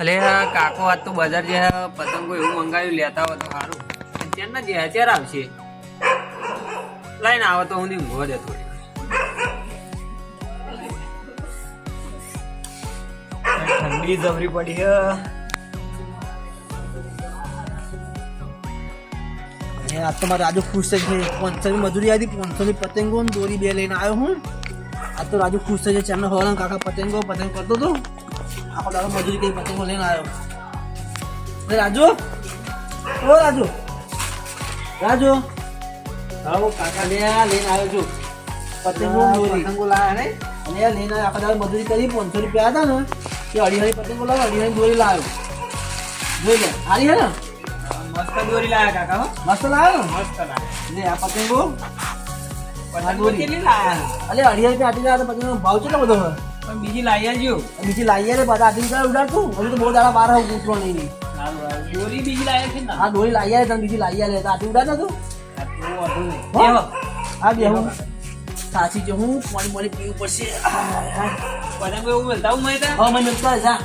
અલે કાકો આજ તો બજાર જે પતંગો એવું મંગાવ્યું, લેતા હોય તો સારું અત્યાર ના જે અત્યારે આવશે. લઈને આવો તો હું ઊંઘો જતો ઠંડી જબરી પડી હે. આજ તો મારો રાજુ ખુશ છે પાંચસો મજૂરી આવી પાંચસો પતંગો દોરી બે લઈને આવ્યો હું. આ તો રાજુ ખુશ છે ચારનો હવાના કાકા પતંગો, પતંગ કરતો હતો આખો દાડો મજૂરી કરી પતંગો લઈને આવ્યો. રાજુ? ઓ રાજુ? રાજુ? હા કાકા આ લઈને આવ્યો છું. પતંગો ને પતંગો લાયા ને? અને લઈને આખો દાડો મજૂરી કરી પાંચસો રૂપિયા હતા ને એ અઢી હરી પતંગો લાવ્યો અઢી હરી દોરી લાવ્યો. જોઈ લે હારી હે ને? મસ્ત દોરી લાયા કાકા હો. મસ્ત લાવ્યો ને? મસ્ત લાયા. લે આ પતંગો. કેટલી લાયા? અલે અઢી રૂપિયા આટી લાવ્યા તો પતંગનો ભાવ કેટલો બધો હોય? પણ બીજી લાવી આવજો. બીજી લાવી આવે પાછા આટી ઉડાડ ઉડાડતું હજુ તો બહુ દાડા બાર હું કૂતરો નહીં નહીં દોરી બીજી લાયા છે ને? હા દોરી લાવી આવે તમે બીજી લાવીએ આવે તો આટી ઉડાડ તું. નહીં. હા. બે હું સાચી જો હું પાણી પાણી પીવું પડશે. પતંગો એવું મળતા હું મળતા હા મને મળતા જા.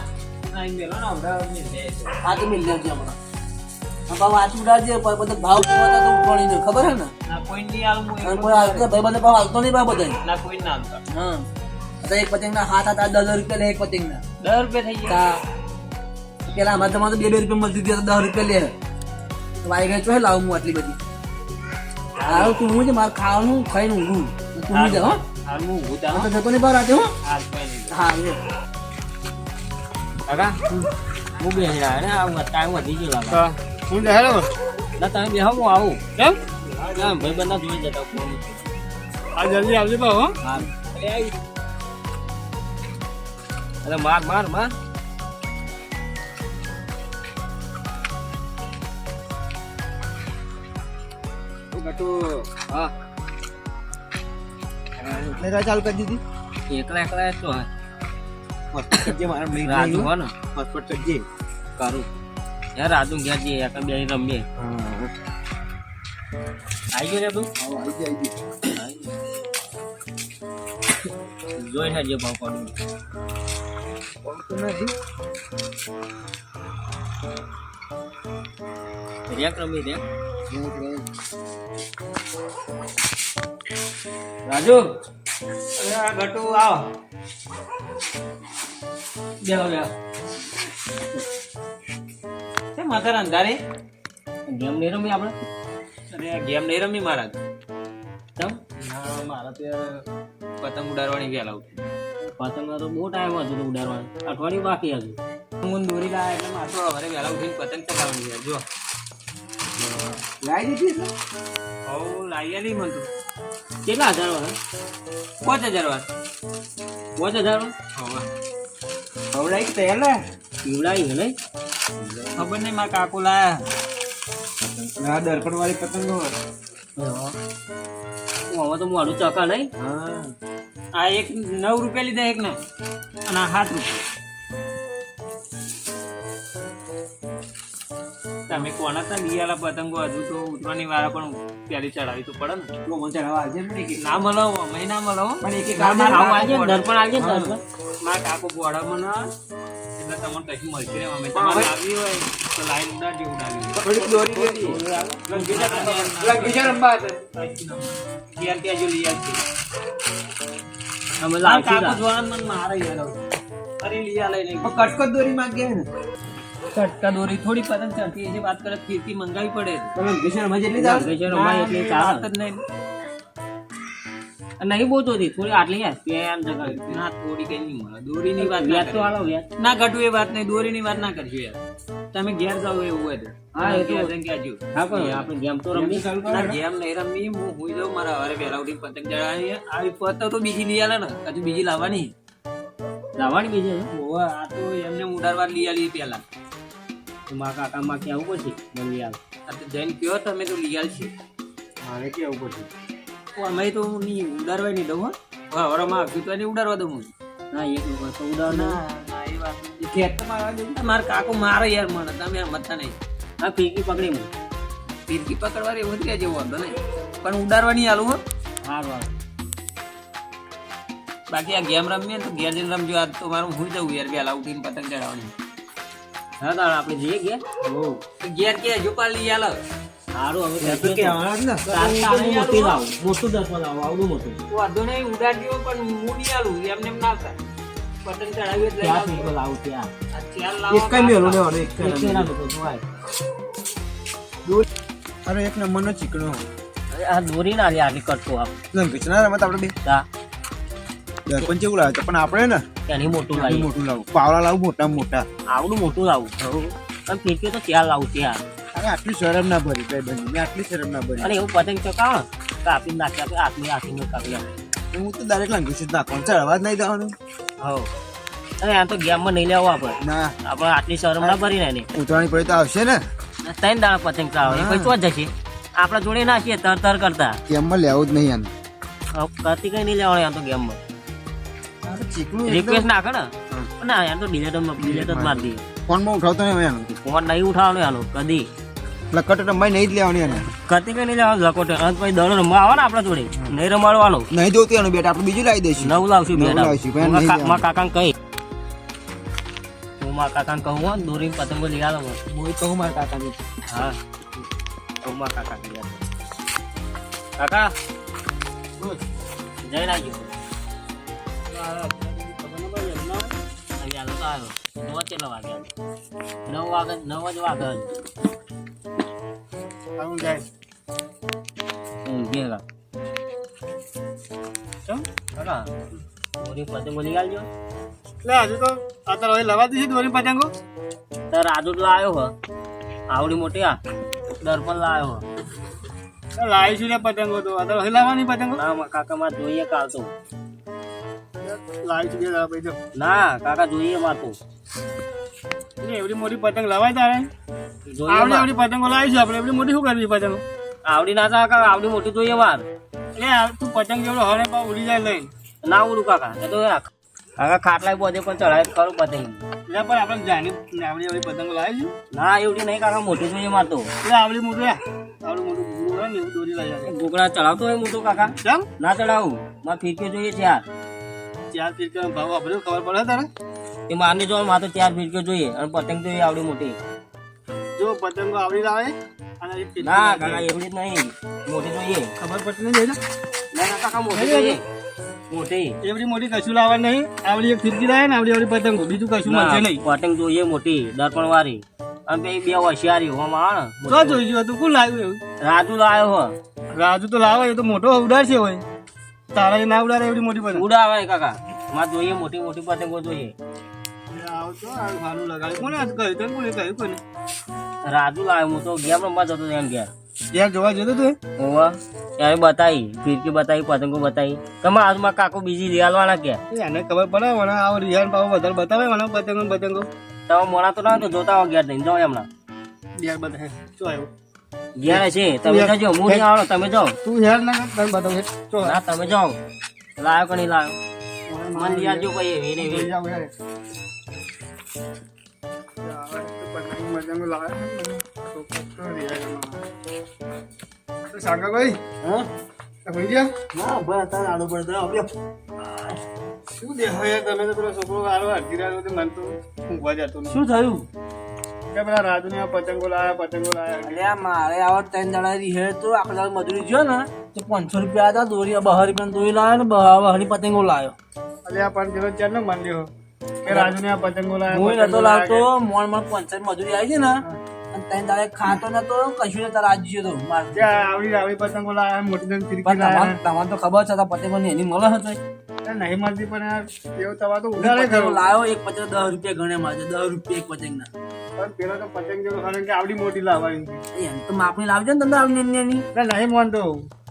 હા. તો મિલ લેજે હમણાં. બાબા આટી ઉડાડજે બધા ભાવ કેવા તો ઉપાડી દે. ખબર હે ને? કોઈ નહીં આવતો ભાઈ બધા ભાવ આવતો નહીં ભાવ બધા કોઈ ના હા. એક પતંગના હાથ હતા દસ રૂપિયા લે એક પતંગના. દસ રૂપિયા થઈ ગયા? પેલા અમારે તમારે બે બે રૂપિયા મળતી હતી દસ રૂપિયા લે. તો વાઈ ગઈ ચોહે લાવું હું આટલી બધી? હાલ તું હું છે? મારે ખાવાનું ખાઈને ઊંઘું. તું હું જા હો હાલ હું. જતો નહીં બહાર આજે હું? હાલ હા કાકા હું બે રહ્યા ને આ ટાઈમ વધી ગયો લાગે. હું. બેહેલો ના? તમે બે હું આવું. કેમ? ના ભાઈ બંને જોઈ જતા આ જલ્દી આવજો ભાવ હો. હા. અરે માર માર માર. તું હા. એટલે ચાલુ કરી દીધી. એકલા એકલા તો હા જે મારા રાજુ હો ને. પાસપોર્ટ કરજે કરું. યાર રાજુ ગયા જઈએ રમીએ. આવી ગયો ને તું? જોઈ જે ભાવ રેક રમી રેક રાજુ? અરે ગટુ આવ. બેહો બેહો. કેમ માથા અંધારે? ગેમ નહીં રમી આપણે? અરે ગેમ નહીં રમી મારા પતંગ ઉડાડવાની ગયા ઉઠી પતંગ તો બહુ ટાઈમ હતો ઉડાડવાનો. અઠવાડિયું બાકી હતું હું દોરી લાયા એટલે માથો હવે વેલા ઉઠીને પતંગ ચગાવવાની છે જો લાવી દીધી હવ લાવી નહીં મળતું કેટલા હજાર વાર પાંચ હજાર વાર પાંચ હજાર હવે હવડાઈ તૈયાર લે પીવડાવી હે ખબર નહીં મારા કાકુ લાયા. આ દર્પણ વાળી પતંગો હવે તો મોડું ચકા નહીં. હા. આ એક નવ રૂપિયા લીધા એક ના. અને આ સાત રૂપિયા. તમે કોના તા લીયાલા પતંગો હજુ તો ઉતરવાની વાળા પણ પેલી ચડાવી તો પડે ને. તો મને ચડાવવા આવજે ને ના મળો અમે ના મળો પણ એક એક આવજે ના, દર્પણ આવજે. દર્પણ. મારા કાકો બોડા મને એટલે તમને કશું મળશે ને અમે તમારે આવી હોય તો લાઈન ઉડાડજો ઉડાડજો થોડીક દોરી લેતી લંગીજા રંબા હતા ત્યાં ત્યાં જો લઈ આવજો. અમે લાવશું કાકો. જોવાનું મને મારે યાર. અરે લઈ આ લઈને પણ કટકટ દોરી માંગે ને કટકા દોરી થોડી પતંગ ચડતી એ વાત કરે ફીરકી મંગાવી પડે તો લંગીજા રંબા જેટલી દાવ લંગેજો રમાય એટલે ચાલે. જ નહીં નહીં બહુ જોતી થોડી આટલી યાર પેન જગાવી ના થોડી કઈ નહીં મળે. દોરીની વાત વ્યાજ તો આલો વ્યાજ ના ઘટું એ વાત નહીં દોરીની વાત ના કરજો યાર. તમે ઘેર જાઓ એવું હોય તો. હા, એ તો- ઘેર જઈને હા પણ આપણે ગેમ તો રમી ના ગેમ નહીં રમી હું હુઈ જાઉં મારા હવારે વહેલા ઉઠીને પતંગ ચડાવવાની આવી પતંગ તો બીજી લઈ આલે ને. હજુ બીજી લાવવાની. લાવવાની બીજી? છે આ તો એમને ઉડાડવા લઈ આલી પેલા તો મારા કાકા માં કે આવું પડશે જલ્દી આવ આ તો જઈને કયો તમે તો લઈ આલશે. મારે કેવું પડશે અમે તો નહીં ઉડાડવા નહીં દઉં હો. હવારમાં આવશું તો એને ઉડાડવા દઉં હું. ના વખત તો ઉડાવ ના ના એ વાત નથી. ઘેર તો મારા કાકો મારે યાર મને તમે આ મથા નહીં. હા ફીરકી પકડી હું ફીરકી પકડવા એવું જ જેવું વાંધો નહીં. પણ ઉડાડવાની આલું હો. સારું હારું. બાકી આ ગેમ રમીએ તો ઘેર જઈને રમજો. આ તો મારું હું જવું યાર વહેલા ઉઠીને પતંગ ચડાવવાની. હા તાણ આપણે જઈએ ગયા ઘેર કે હજુ પાલ આલો. સારું હવે ને. મોટી લાવું મોટું દર્પણ લાવું આવડું મોટું. વાંધો નહીં ઉડાડી પણ હું નહીં આલું એમને એમ ના થાય. પતંગ ચડાવી એટલે ત્યાં ફીકો લાવું ત્યાં? આ ચાર એક કઈ લાવો લેવાનો એક કઈ ના લોકો જોવાય. અરે એક નંબરનો ચીકણો. અરે આ દોરી ના લે આટલી કટકો આપ લંકેશ ના રમત આપણે બે. તા દર્પણ કેવું લાવે પણ આપણે ને ત્યાંની મોટું લાવું. મોટું લાવું. પાવડા લાવું મોટા મોટા. આવડું મોટું લાવું. પણ ફીરકી તો ત્યાં લાવું ત્યાં. આટલી શરમ ના ભરી કઈ બની મેં આટલી શરમ ના ભરી. અને એવું પતંગ ચકાવો કાપી નાખ્યા આપે હાથની હાથની કાપી આપે હું તો ડાયરેક્ટ લાંગી છું નાખવાનું ચડવા જ નહીં દેવાનું. હો અને આ તો ગેમમાં નહીં લેવો આપણે. ના. આપણે આટલી શરમ ના ભરી ને ઉતરાણી પડી તો આવશે ને? ત્રણ દાણા પતંગ ચાવે પછી તો જ જશે? આપણા જોડે નાખીએ તર તર કરતા. ગેમમાં લેવું જ નહીં આને. કરતી કઈ નહીં લેવાનું આમ તો ગેમમાં. રિક્વેસ્ટ નાખે ને? ના યાર તો ડિલેટ ડિલેટ જ મારી દઈએ. ફોનમાં ઉઠાવતો નહીં એનું ફોન નહીં ઉઠાવવાનો આનું કદી. લકટ રમાઈ નહીં જ લેવાની એને. કરતી કઈ નહીં લેવાનું લકોટ અને પછી દડો રમવા આવે ને આપણા જોડે. નહીં રમાડવાનું. નહીં જોતું એનું બેટ આપણે બીજું લાવી દઈશું. નવું લાવશું બેટા. લાવશું, મા કાકાને કહી. હું મા કાકાને કહું દોરી પતંગો લઈ આલો હું કહું મારા કાકાને. હા. હું મા કાકા લઈ આલો કાકા. જઈ તો આવ્યો. નવ વાગ્યા નવ વાગે નવ જ વાગે. આવું જાય ઊંઘી ચમ દોરી પતંગો લઈ આવજો એટલે હજુ તો અત્યારે હવે લવા દીધી દોરી પતંગો તો રાજુ લાવ્યો હ આવડી મોટી આ દર્પણ લાવ્યો હો લાવીશું ને પતંગો તો અત્યારે હવે લાવવાની પતંગો ના મા કાકા માં જોઈએ કાલ તો લાવીશું બે ના કાકા જોઈએ માં તો એટલે એવડી મોટી પતંગ લવાય તારે? આવડી. આવડી પતંગો લાવીશું આપણે? એવડી મોટી શું કરવી પતંગો? આવડી ના થાય કાકા આવડી મોટી જોઈએ વાર. એટલે તું પતંગ જેવડો હરે પા ઉડી જાય લઈ. ના ઉડું કાકા એ તો કાકા ખાટલા બધે પણ ચડાય કરું ખરું પતંગ. એટલે પણ આપણે જાણી આવડી આવડી પતંગો લાવીશું ના એવડી નહીં કાકા મોટી જોઈએ માર તો. એટલે આવડી મોટું આવડું મોટું ગુરુ હોય ને એવું દોરી લઈ જાય ચડાવતો હોય મોટો કાકા? કેમ? ના ચડાવું માં ફીરકી જોઈએ ચાર ચાર ફીરકા ભાવ વાપર્યો ખબર પડે તારે? એ મારને જો માથે તો ચાર ફીરકી જોઈએ અને પતંગ જોઈએ આવડી મોટી. જો પતંગો આવડી લાવે અને ના. કાકા એવડી જ નહીં. મોટી જોઈએ. ખબર પડતી નહીં ના ના કાકા મોટી જોઈએ મોટી. એવડી મોટી કશું લાવવા નહીં. આવડી એક ફીરકી લાવે ને આવડી આવડી પતંગો. બીજું કશું મળશે નહીં. પતંગ જોઈએ મોટી દર્પણ વાળી અને બે બે હોશિયારી હોમ તો જોઈ જો તું કોણ લાવ્યું એવું? રાજુ લાવ્યો હો. રાજુ તો લાવે એ તો મોટો ઉડાડશે હોય. તારા ના ઉડાડે એવડી મોટી પતંગ. ઉડાવે કાકા. માં જોઈએ મોટી મોટી પતંગો જોઈએ. રાજુ લાવ્યો હું તો ગેમ રમવા જતો એમ ઘેર. યાર જોવા જતો તું હોવા. ત્યારે બતાવી ફિરકી બતાવી પતંગો બતાવી. તમે આજમાં કાકો બીજી લઈ આલવાના કે એને ખબર પડે મને આ રિહાન પાવ વધારે બતાવે મને પતંગો પતંગો. તમે મોડા તો ના તો જોતા હો ઘેર થઈને જાઓ એમના યાર બતાવે શું આવ્યું? ઘેર છે તમે જજો હું નહીં આવડો તમે જાઓ. તું યાર ના તમે બતાવું ના તમે જાઓ. લાવ્યો કે નહીં લાવ્યો મને યાદ જો ભાઈ એવી ને સાગર ભાઈ હા ભાઈ ગયા ના ભાઈ અત્યારે આડો પડતો આવ્યો શું દેખો તમે તો પેલો છોકરો આરો અડધી રાત સુધી તો ઊંઘવા જતો શું થયું? કે પેલા રાજુ આ પતંગો લાયા પતંગો લાયા. અલ્યા મારે આવો ત્રણ દાડા રીહે તો આખો દાડો મજૂરી જો ને તો પાંચસો રૂપિયા હતા દોરી બહાર રૂપિયા દોરી લાવ્યો ને બહાર પતંગો લાવ્યો અલ્યા પણ પેલો ચાર ને માન લ્યો? કે રાજુ આ પતંગો લાયા હું નતો લાવતો મોણ મોણ પંચાયત મજૂરી આવી છે ને અને તને તારે ખાતો નતો કશું ને તારા આજી તો માર. આવડી આવડી પતંગો લાયા મોટી જન ફિરકી પણ તમારે તો ખબર છે પતંગો ની એની મળે હતો નહીં મળતી પણ એવું તમારે તો ઉડાડે કરો લાવ્યો એક પતંગ દસ રૂપિયા ગણે મારે દસ રૂપિયા એક પતંગ ના પણ પેલો તો પતંગ જેવો કારણ કે આવડી મોટી લાવવાની. એમ તો માપની લાવજો ને તમને આવડી નહીં માનતો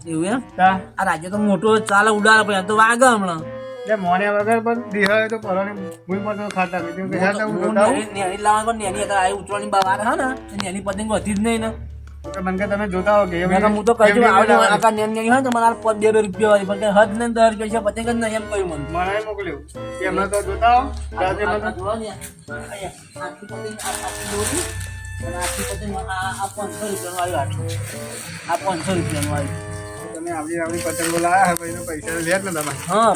એવું એમ? આ રાજ્ય તો મોટો ચાલે ઉડાડે પણ તો વાગે હમણાં. એટલે મોને વગર પણ દિહાય તો પરવાને ભૂલમાં તો ખાતા નહીં કે યાર તો હું હું જોતા હોઉં. નેની લાવવા પણ નેની અત્યારે આવી ઉતરવાની બહાર હા ને એની નેની પતંગ હતી જ નહીં ને. મને કે તમે જોતા હો કે હું તો કહી દઉં આવડે નેની નેની હોય ને મારા પદ બે બે રૂપિયા હોય પણ કે હદ ને દસ રૂપિયા છે પતંગ જ નહીં એમ કહ્યું મને. મને મોકલ્યું. કે તો જોતા હો આ ને, આખી પતંગ આખી દોરી અને આખી પતંગ આ આ પાંચસો રૂપિયાનું આવ્યું આટલું આ પાંચસો રૂપિયાનું આવ્યું તમે આવડી આવડી પતંગો લાયા તો પૈસા લે ને તમે. હા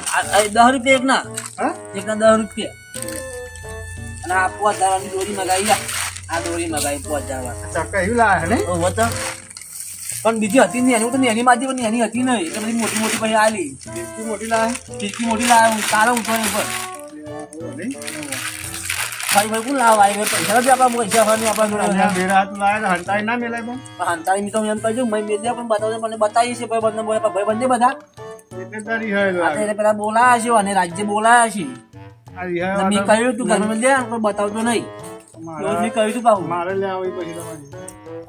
દસ રૂપિયા એક ના હા? એક ના દસ રૂપિયા. અને આ પાંચ હજારની દોરી મગાવી આ દોરી મગાવી પાંચ હજાર વાળી. ચક્કા એવું ને? ઓ, પણ બીજી હતી નહીં એની તો એની માજી પણ એની હતી નહીં. એટલે બધી મોટી મોટી પછી આવેલી મોટી લાવે કેટલી મોટી લાવે તારા ઉઠવાની પર નહીં? ભાઈ કોણ લાવવા આવી પૈસા નથી આપણા પૈસા ફરવાની આપણા બેરા હાથ લાવે હંતાઈ ના મેલાય પણ હાંતાળી મી તો એમ કહ્યું મેં મેં પણ બતાવજો મને બતાવી છે ભાઈ બંને બોલે ભાઈ બંને બધા. એટલે પેલા બોલાયા છે અને રાજ્ય બોલાયા છે. મેં કહ્યું તું ઘરમાં લે બતાવતો નહીં. કહ્યું તું પાછું મારે લે આવી પછી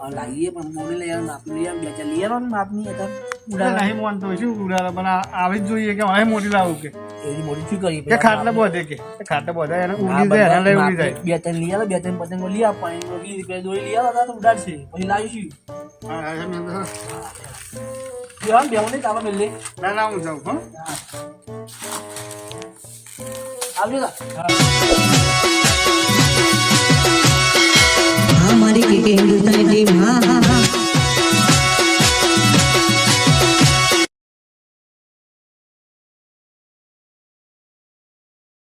લાવીએ પણ બોલે લે યાર માપી લઈએ બે ચાર લઈએ ને માપની નહીં. માનતો શું ઉડાડે પણ આવી જ જોઈએ કે હવે મોટી લાવું કે? મોટી શું કરી કે ખાટલા બધે કે? કે ખાટલા બધે એને ઉડી જાય એને લઈ બધા ઉડી જાય. બે ત્રણ લઈ બે ત્રણ પતંગો લઈ આપવાની વીસ રૂપિયા દોરી લઈ તો ઉડાડશે. પછી લાવીશું. હા, હા, એમ એમ તો. બેવા બેવા નહીં ચાલો મેલે. ના ના હું જાઉં હો. આવજો ಕಿಂಗಿತನಿ ಮಾ